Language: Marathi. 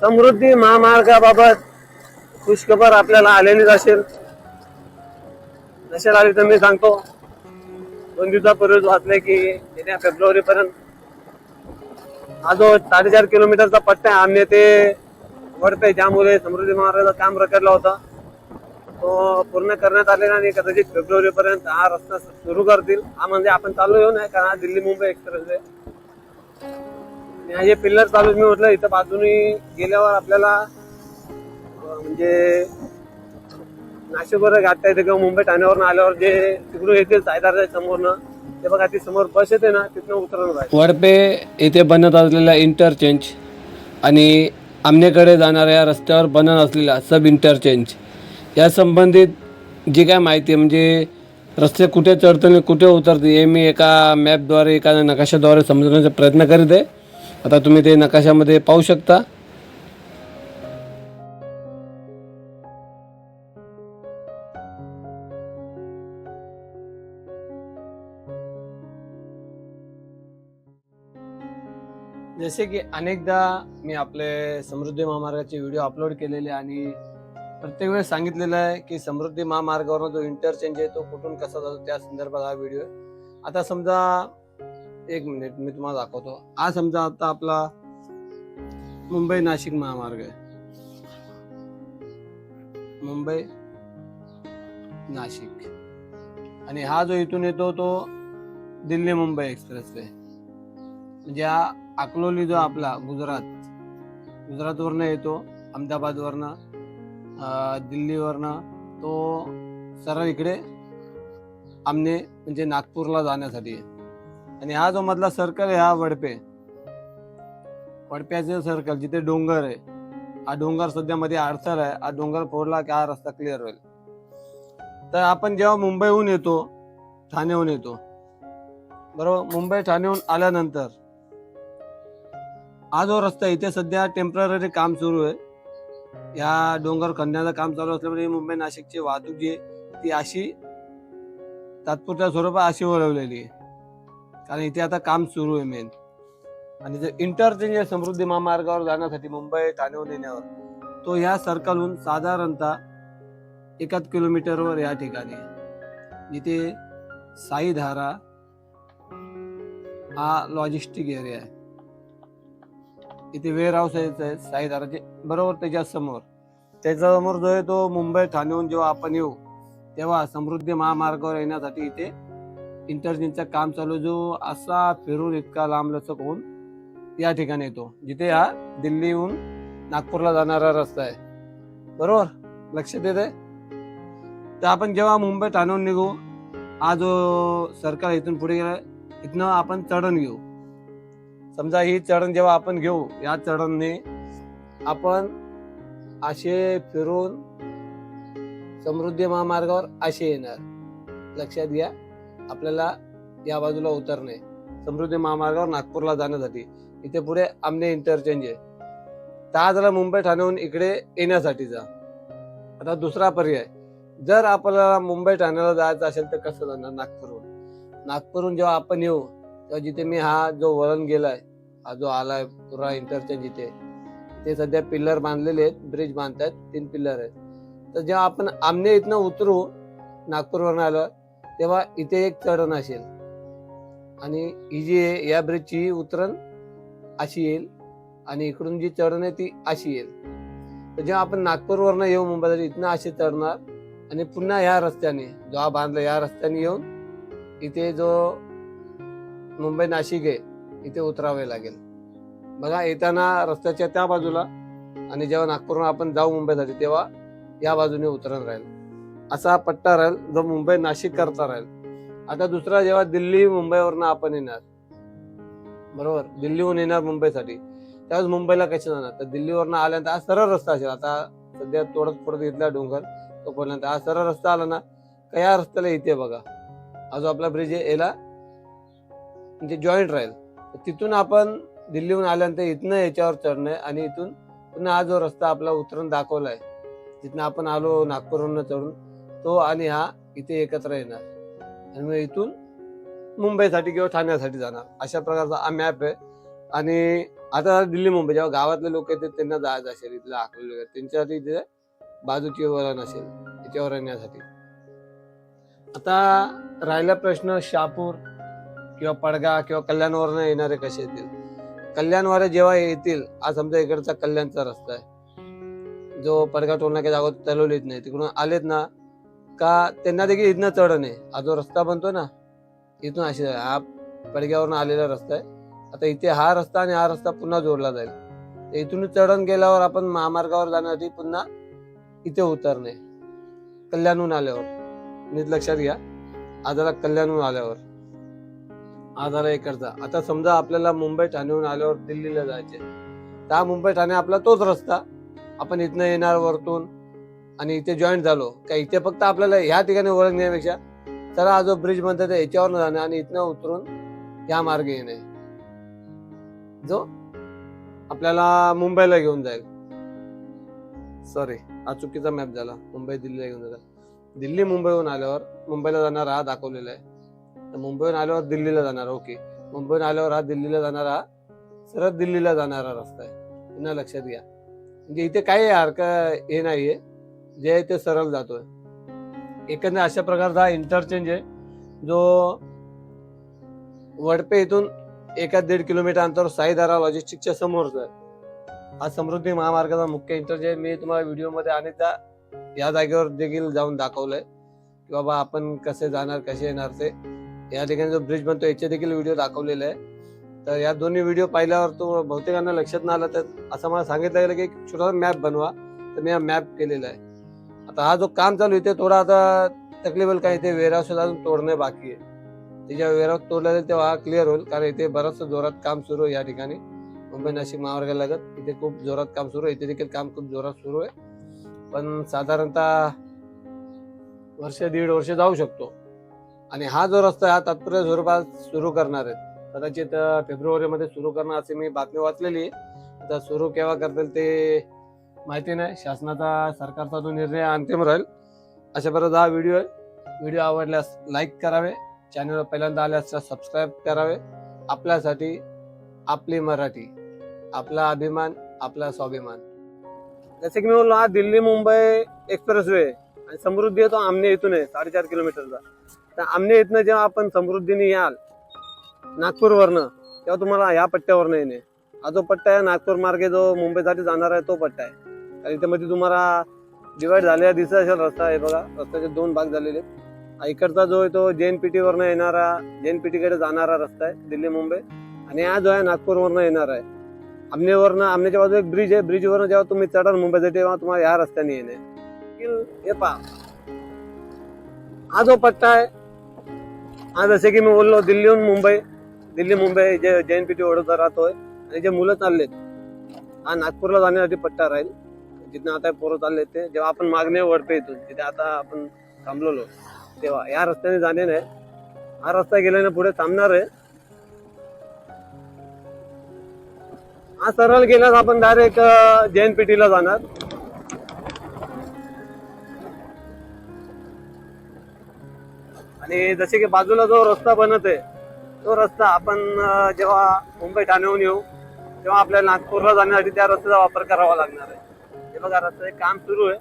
समृद्धी महामार्गाबाबत खुशखबर आपल्याला आलेलीच असेल. नसेल आली तर मी सांगतो. दोन दिवसापूर्वीच वाचले की येत्या फेब्रुवारी पर्यंत हा जो साडेचार किलोमीटरचा पट्टा आहे आम्ही ते वडते ज्यामुळे समृद्धी महामार्गाचं काम रखडला होता. तो पूर्ण करण्यात आलेला आणि कदाचित फेब्रुवारी पर्यंत हा रस्ता सुरू करतील. हा म्हणजे आपण चालू येऊ नये कारण हा दिल्ली मुंबई एक्सप्रेस आहे आणि पिल्लर चालू मी म्हटलं इथं बाजूनी गेल्यावर आपल्याला म्हणजे नाशिकवर गाठता येते किंवा मुंबई ठाण्यावरून आल्यावर जे तिकडून येतील सायदारच्या समोरनं ते बघा ती समोर बस येते ना तिथनं उतरणं पाहिजे वडपे येथे बनत असलेला इंटरचेंज आणि आमनेकडे जाणाऱ्या रस्त्यावर बनत असलेला सब इंटरचेंज या संबंधित जी काय माहिती आहे म्हणजे रस्ते कुठे चढतो आणि कुठे उतरते हे मी एका मॅपद्वारे एका नकाशाद्वारे समजण्याचा प्रयत्न करीत आहे. आता तुम्ही ते नकाशामध्ये पाहू शकता. जसे की अनेकदा मी आपले समृद्धी महामार्गाचे व्हिडिओ अपलोड केलेले आणि प्रत्येक वेळेस सांगितलेलं आहे की समृद्धी महामार्गावर जो इंटरचेंज आहे तो कुठून कसा जातो त्या संदर्भात हा व्हिडिओ आहे. आता समजा एक मिनिट मी तुम्हाला दाखवतो. हा समजा आता आपला मुंबई नाशिक महामार्ग आहे. मुंबई नाशिक. आणि हा जो इथून येतो तो दिल्ली मुंबई एक्सप्रेस वे. म्हणजे हा अकलोली जो आपला गुजरात गुजरातवरनं येतो अहमदाबादवरनं दिल्लीवरनं तो सरळ इकडे आमने म्हणजे नागपूरला जाण्यासाठी आहे. आणि हा जो मधला सर्कल आहे हा वडपे. वडप्याचे सर्कल जिथे डोंगर आहे. हा डोंगर सध्या मध्ये अडथळ आहे. हा डोंगर फोडला की हा रस्ता क्लिअर होईल. तर आपण जेव्हा मुंबईहून येतो ठाण्याहून येतो बरोबर? मुंबई ठाण्याहून आल्यानंतर हा जो रस्ता आहे, इथे सध्या टेंपररी काम सुरू आहे. या डोंगर खणण्याचं काम चालू असल्यामुळे मुंबई नाशिकची वाहतूक जी आहे ती अशी तात्पुरत्या स्वरूपात अशी वळवलेली आहे. कारण इथे आता काम सुरू आहे मेन आणि जर इंटरचेंज आहे समृद्धी महामार्गावर जाण्यासाठी मुंबई ठाण्याहून येण्यावर तो ह्या सर्कलहून साधारणतः एकाच किलोमीटरवर या ठिकाणी इथे जिथे साईधारा हा लॉजिस्टिक एरिया आहे. इथे वेअर हाऊस आहे साईधाराचे बरोबर त्याच्यासमोर. त्याच्यासमोर जो आहे तो मुंबई ठाण्याहून जेव्हा आपण येऊ तेव्हा समृद्धी महामार्गावर येण्यासाठी इथे इंटरजिनचा काम चालू जो असा फिरून इतका लांब लचक होऊन या ठिकाणी येतो जिथे हा दिल्लीहून नागपूरला जाणारा रस्ता आहे. बरोबर? लक्षात येत आहे तर आपण जेव्हा मुंबई ठाणून निघू हा जो सरकार इथून पुढे गेला इथनं आपण चढण घेऊ. समजा ही चढण जेव्हा आपण घेऊ या चढणने आपण असे फिरून समृद्धी महामार्गावर असे येणार. लक्षात घ्या. आपल्याला या बाजूला उतरणे. समृद्धी महामार्गावर नागपूरला जाण्यासाठी. इथे पुढे आमने इंटरचेंज आहे. तर झाला मुंबई ठाण्याहून इकडे येण्यासाठीचा आता दुसरा पर्याय. जर आपल्याला मुंबई ठाण्याला जायचं असेल तर कसं जाणार? नागपूरहून. नागपूरहून जेव्हा आपण येऊ तेव्हा जिथे मी हा जो वळण गेलाय हा जो आलाय पुरा इंटरचेंज इथे. ते सध्या पिल्लर बांधलेले आहेत ब्रिज बांधतायत तीन पिल्लर आहेत. तर जेव्हा आपण आमने इथनं उतरू नागपूरवरून आलं तेव्हा इथे एक चढण असेल. आणि ही जी आहे या ब्रिजची उतरण अशी येईल. आणि इकडून जी चढण आहे ती अशी येईल. तर जेव्हा आपण नागपूरवरनं येऊ मुंबईला इथनं अशी चढणार आणि पुन्हा ह्या रस्त्याने जो हा बांधला या रस्त्याने येऊन इथे जो मुंबई नाशिक आहे इथे उतरावे लागेल. बघा येताना रस्त्याच्या त्या बाजूला आणि जेव्हा नागपूरहून आपण जाऊ मुंबईसाठी तेव्हा या बाजूने उतरण राहील. असा हा पट्टा राहील जो मुंबई नाशिक करता राहील. आता दुसरा जेव्हा दिल्ली मुंबईवरनं आपण येणार बरोबर? दिल्लीहून येणार मुंबईसाठी. त्यावेळेस मुंबईला कसे जाणार? तर दिल्लीवरनं आल्यानंतर हा सरळ रस्ता असेल. आता सध्या तोडत फोडत घेतला डोंगर तो पर्यंत हा सरळ रस्ता आला ना का या रस्त्याला इथे बघा. हा जो आपला ब्रिज आहे याला म्हणजे जॉईंट राहील तिथून आपण दिल्लीहून आल्यानंतर इथनं याच्यावर चढणं आणि इथून पुन्हा हा जो रस्ता आपला उतरून आहे जिथनं आपण आलो नागपूरहून चढून तो आणि हा इथे एकत्र येणार. आणि मग इथून मुंबईसाठी किंवा ठाण्यासाठी जाणार. अशा प्रकारचा हा मॅप आहे. आणि आता दिल्ली मुंबई जेव्हा गावातले लोक येतात त्यांना जायचं असेल इथलं अकलूज वगैरे. त्यांच्यासाठी इथे बाजूची वरण असेल त्याच्यावर येण्यासाठी आता राहिला प्रश्न शहापूर किंवा पडगा किंवा कल्याणवरनं येणारे कसे येतील? कल्याणवाले जेव्हा येतील आज समजा इकडचा कल्याणचा रस्ता आहे. जो पडगा टोलना काही जागोत नाही तिकडून आलेत ना का त्यांना देखील इथनं चढण आहे हा जो रस्ता बनतो ना इथून अशी हा पडग्यावरून आलेला रस्ता आहे. आता इथे हा रस्ता आणि हा रस्ता पुन्हा जोडला जाईल. तर इथून चढण गेल्यावर आपण महामार्गावर जाण्यासाठी पुन्हा इथे उतरणे. कल्याणहून आल्यावर. नीट लक्षात घ्या. आजाला कल्याणहून आल्यावर. आजाला इकडचा. आता समजा आपल्याला मुंबई ठाण्याहून आल्यावर दिल्लीला जायचे तर हा मुंबई ठाणे आपला तोच रस्ता. आपण इथनं येणार वरतून आणि इथे जॉईन झालो. का इथे फक्त आपल्याला ह्या ठिकाणी ओळखण्यापेक्षा चला हा जो ब्रिज म्हणतात याच्यावर जाणे आणि इथनं उतरून या मार्गे येणे जो आपल्याला मुंबईला घेऊन जाईल. सॉरी हा चुकीचा मॅप झाला. मुंबई दिल्लीला घेऊन जाईल. दिल्ली मुंबईहून आल्यावर मुंबईला जाणार हा दाखवलेला आहे. तर मुंबईहून आल्यावर दिल्लीला जाणार ओके मुंबईहून आल्यावर हा दिल्लीला जाणारा सरळ दिल्लीला जाणारा रस्ता आहे. पुन्हा लक्षात घ्या. म्हणजे इथे काही हरकत हे नाहीये. जे आहे ते सरळ जातोय. एकंदर अशा प्रकारचा हा इंटरचेंज आहे जो वडपे इथून एका दीड किलोमीटर अंतर साईदारा लॉजिस्टिकच्या समोरच आहे. हा समृद्धी महामार्गाचा मुख्य इंटरचेंज मी तुम्हाला व्हिडिओमध्ये अनेकदा या जागेवर देखील जाऊन दाखवलंय की बाबा आपण कसे जाणार कसे येणार ते. या ठिकाणी जो ब्रिज बनतो याचे देखील व्हिडिओ दाखवलेले आहे. तर या दोन्ही व्हिडिओ पाहिल्यावर तो बहुतेकांना लक्षात नाही आला तर असं मला सांगितलं गेलं की एक छोटासा मॅप बनवा. तर मी हा मॅप केलेला आहे. आता हा जो काम चालू आहे ते थोडा आता तकलीफल काय इथे वेअरहाऊस अजून तोडणे बाकी आहे. ते जेव्हा वेअरहाऊस तोडलं जाईल तेव्हा क्लिअर होईल कारण इथे बरंचसं जोरात काम सुरू आहे या ठिकाणी. मुंबई नाशिक महामार्गाला लागत इथे खूप जोरात काम सुरू आहे. इथे देखील काम खूप जोरात सुरू आहे. पण साधारणतः वर्ष दीड वर्ष जाऊ शकतो. आणि हा जो रस्ता आहे हा तात्पुरत्या स्वरूपात सुरू करणार आहेत कदाचित फेब्रुवारीमध्ये सुरू करणार असे मी बातमी वाचलेली आहे. आता सुरू केव्हा करतील ते माहिती नाही शासनाचा सरकारचा जो निर्णय अंतिम राहील. अशा प्रकारे हा व्हिडिओ आहे. व्हिडिओ आवडल्यास लाईक करावे. चॅनलवर पहिल्यांदा आल्यास सबस्क्राईब करावे. आपल्यासाठी आपली मराठी आपला अभिमान आपला स्वाभिमान. जसे की मी बोललो हा दिल्ली मुंबई एक्सप्रेस वे आणि समृद्धी येतो आमने इथून आहे साडेचार किलोमीटरचा. तर आमने इथनं जेव्हा आपण समृद्धीने याल नागपूरवरनं तेव्हा तुम्हाला ह्या पट्ट्यावरनं येणे. हा जो पट्टा आहे नागपूर मार्गे जो मुंबईसाठी जाणार आहे तो पट्टा आहे. आणि त्यामध्ये तुम्हाला डिवाइड झालेला दिसत असेल रस्ता आहे बघा. रस्त्याचे दोन भाग झालेले. आहेत. इकडचा जो आहे तो जेएनपीटी वरनं येणारा एन पी टीकडे जाणारा रस्ता आहे दिल्ली मुंबई आणि हा जो आहे नागपूरवरनं येणार आहे. आमनेवरनं आमनेच्या बाजू एक ब्रिज आहे. ब्रिजवरनं जेव्हा तुम्ही चढाल मुंबईसाठी तेव्हा तुम्हाला या रस्त्याने येणे. हे पहा. हा जो पट्टा आहे हा जसे की मी बोललो दिल्लीहून मुंबई. दिल्ली मुंबई जे जन पी टी ओढवता राहतोय. आणि जे मुलं चाललेत हा नागपूरला जाण्यासाठी पट्टा राहील. जिथं आता पोरं चालले ते जेव्हा आपण मागणे वरतो इथून तिथे आता आपण थांबलेलो तेव्हा या रस्त्याने जाणे नाही हा रस्ता गेल्याने पुढे थांबणार आहे. हा सरळ गेल्यास आपण डायरेक्ट जैन पेटीला जाणार. आणि जसे की बाजूला जो रस्ता बनत आहे तो रस्ता आपण जेव्हा मुंबई ठाण्याहून येऊ तेव्हा आपल्याला नागपूरला जाण्यासाठी त्या रस्त्याचा वापर करावा लागणार आहे. बघा रस्त्याचे काम सुरू आहे.